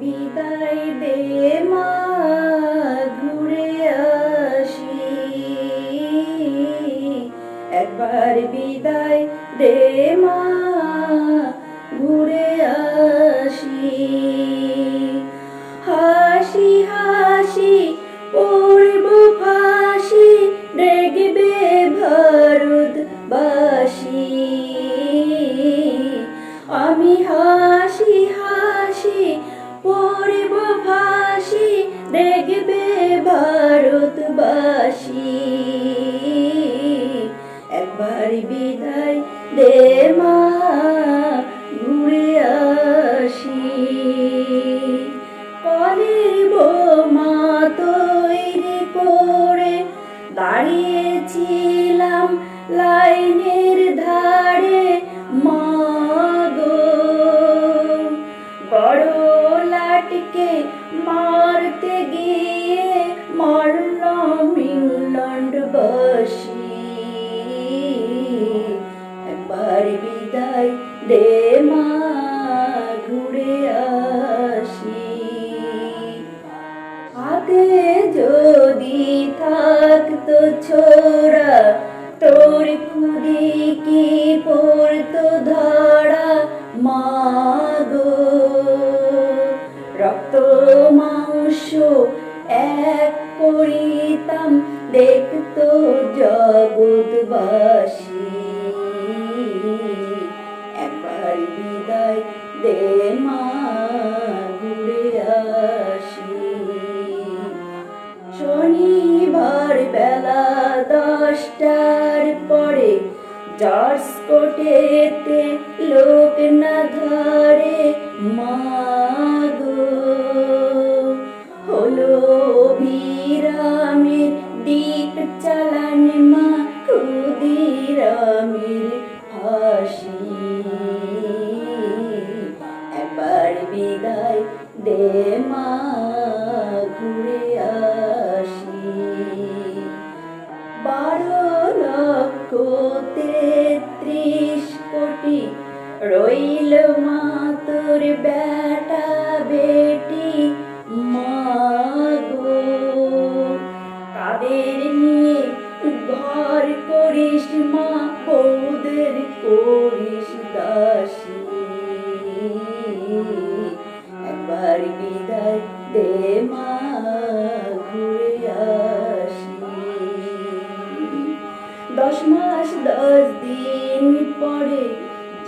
বিদায় দে মা, ঘুরে আসি। একবার বিদায় দে মা, ঘুরে আসি। হাসি হাসি, পড়ব ফাঁসি, দেখবে ভারতবাসী দেখবে ভারতবাসী। একবার বিদায় দে মা ঘুরে আসি। কলের বোমা তৈরি করে দাঁড়িয়েছিলাম লাইনের বাসী একবার বিদায় দে ঘুরে আসি। হাতে যদি থাকতো ছোড়া, তোর খুদি কি পড়তো ধরা? মাগো রক্ত মাংস এক করিতাম দেখতো জগৎবাসী একবার বিদায় দে মা ঘুরে শনিবার বেলা দশটার পরে জর্জ কোটেতে লোক না ধরে মাগো একবার বিদায় দে মা, ঘুরে আসি। বারো লক্ষ তেত্রিশ কোটি রইল মা, তোর বেটা বেটি মাগো কাদের নিয়ে ঘর করিস মা বৌদের করিস দাসী।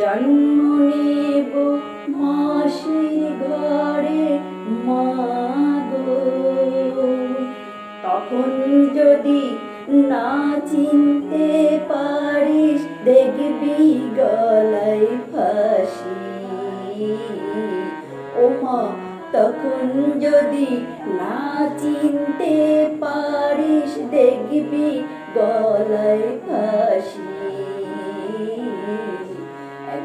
জন্ম নেব মাসির ঘরে মাগো তখন যদি না চিনতে পারিস, দেখবি গলায় ফাঁসি। ও মা, তখন যদি না চিনতে পারিস, দেখবি গলায় ফাঁসি।